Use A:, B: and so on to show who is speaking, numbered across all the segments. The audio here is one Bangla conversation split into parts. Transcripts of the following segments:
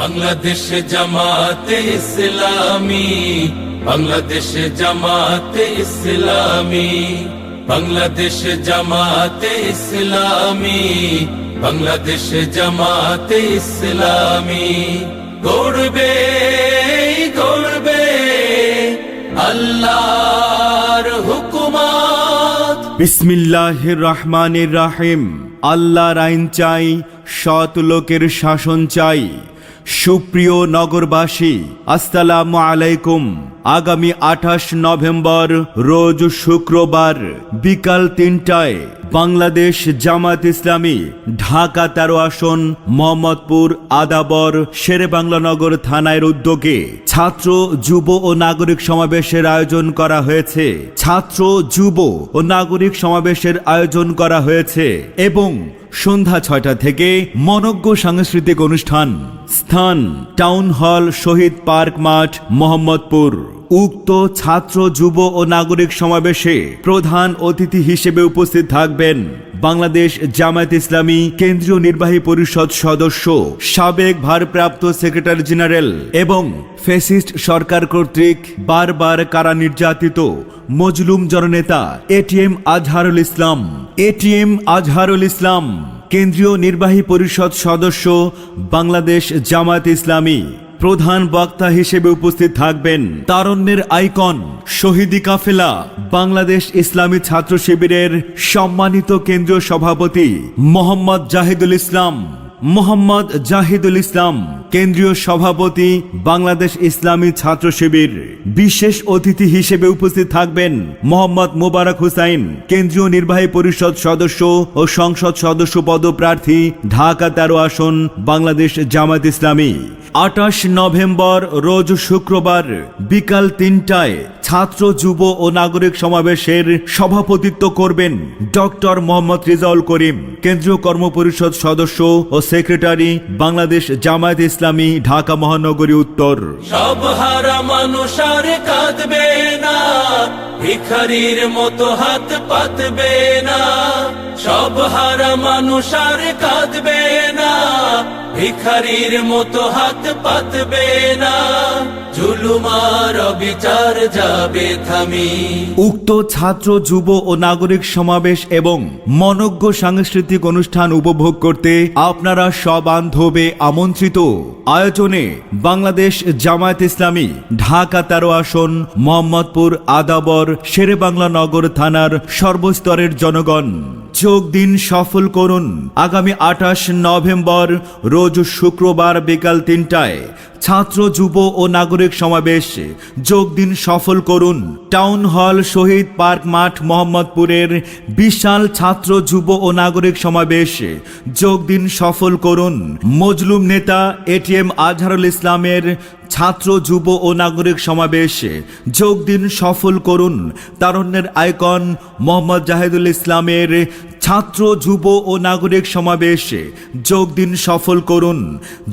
A: বাংলাদেশ জামাতে ইসলামী, বাংলাদেশে জামাতে ইসলামী, বাংলাদেশে জামাতে ইসলামী, বাংলাদেশে জামাতে ইসলামী। গড়বে গড়বে আল্লাহর হুকুমাত।
B: বিসমিল্লাহির রহমানির রাহিম। আল্লাহর আইন চাই, সৎ লোকের শাসন চাই। সুপ্রিয় নগরবাসী আসসালামু আলাইকুম। আগামী আঠাশ নভেম্বর, রোজ শুক্রবার বিকাল তিনটায় বাংলাদেশ জামাত ইসলামী, ঢাকা তেরো আসন, মোহাম্মদপুর, আদাবর শেরে বাংলানগর থানার উদ্যোগে ছাত্র, যুব ও নাগরিক সমাবেশের আয়োজন করা হয়েছে। ছাত্র, যুব ও নাগরিক সমাবেশের আয়োজন করা হয়েছে এবং সন্ধ্যা ছয়টা থেকে মনজ্ঞ সাংস্কৃতিক অনুষ্ঠান, স্থান, টাউন হল, শহীদ পার্ক মাঠ, মোহাম্মদপুর। উক্ত ছাত্র, যুব ও নাগরিক সমাবেশে প্রধান অতিথি হিসেবে উপস্থিত থাকবেন বাংলাদেশ জামায়াত ইসলামী কেন্দ্রীয় নির্বাহী পরিষদ সদস্য, সাবেক ভারপ্রাপ্ত সেক্রেটারি জেনারেল এবং ফেসিস্ট সরকার কর্তৃক বারবার কারা নির্যাতিত, মজলুম জননেতা এটিএম আজহারুল ইসলাম। এটিএম আজহারুল ইসলাম, কেন্দ্রীয় নির্বাহী পরিষদ সদস্য, বাংলাদেশ জামায়াত ইসলামী। প্রধান বক্তা হিসেবে উপস্থিত থাকবেন তারণ্যের আইকন, শহীদি কাফেলা, বাংলাদেশ ইসলামী ছাত্র শিবিরের সম্মানিত কেন্দ্রীয় সভাপতি মোহাম্মদ জাহিদুল ইসলাম। মোহাম্মদ জাহিদুল ইসলাম, কেন্দ্রীয় সভাপতি, বাংলাদেশ ইসলামী ছাত্র শিবির। বিশেষ অতিথি হিসেবে উপস্থিত থাকবেন মোহাম্মদ মোবারক হুসাইন, কেন্দ্রীয় নির্বাহী পরিষদ সদস্য ও সংসদ সদস্য পদপ্রার্থী, ঢাকা তেরো আসন, বাংলাদেশ জামাত ইসলামী। আঠাশ নভেম্বর, রোজ শুক্রবার, বিকাল তিনটায় ছাত্র, যুব ও নাগরিক সমাবেশের সভাপতিত্ব করবেন ডক্টর মোহাম্মদ রিজাউল করিম, কেন্দ্রীয় কর্মপরিষদ সদস্য ও সেক্রেটারি বাংলাদেশ জামায়াত ইসলামী, ঢাকা মহানগরী উত্তর।
A: সব হারা মানুষ আর কাঁদবে না, ভিখারির মতো হাত পাতবে না। সব হারা মানুষ আর কাঁদবে না ভিখারির মতো হাত পাতবে না। জুলুমার বিচার যাবে থামি।
B: উক্ত ছাত্র, যুব ও নাগরিক সমাবেশ এবং মনজ্ঞ সাংস্কৃতিক অনুষ্ঠান উপভোগ করতে আপনারা সবান্ধবে আমন্ত্রিত। আয়োজনে বাংলাদেশ জামায়াত ইসলামী, ঢাকা তেরো আসন, মোহাম্মদপুর আদাবর শেরে বাংলা নগর থানার সর্বস্তরের জনগণ। যোগ দিন সফল করুন। আগামী আঠাশ নভেম্বর, রোজ শুক্রবার বিকাল তিনটায় ছাত্র, যুব ও নাগরিক সমাবেশ। যোগ দিন সফল করুন। টাউন হল, শহীদ পার্ক মাঠ, মোহাম্মদপুরের বিশাল ছাত্র, যুব ও নাগরিক সমাবেশ। যোগ দিন সফল করুন। মজলুম নেতা এটিএম আজহারুল ইসলামের ছাত্র, যুব ও নাগরিক সমাবেশে যোগ দিন সফল করুন। তারণ্যের আইকন মোহাম্মদ জাহিদুল ইসলামের ছাত্র, যুব ও নাগরিক সমাবেশে যোগ দিন সফল করুন।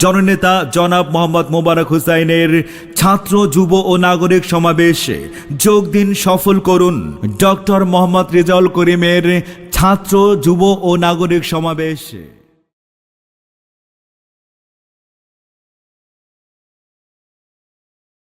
B: জননেতা জনাব মোহাম্মদ মোবারক হুসাইনের ছাত্র, যুব ও নাগরিক সমাবেশে যোগ দিন সফল করুন। ডক্টর মোহাম্মদ রেজাউল করিমের ছাত্র, যুব ও নাগরিক সমাবেশে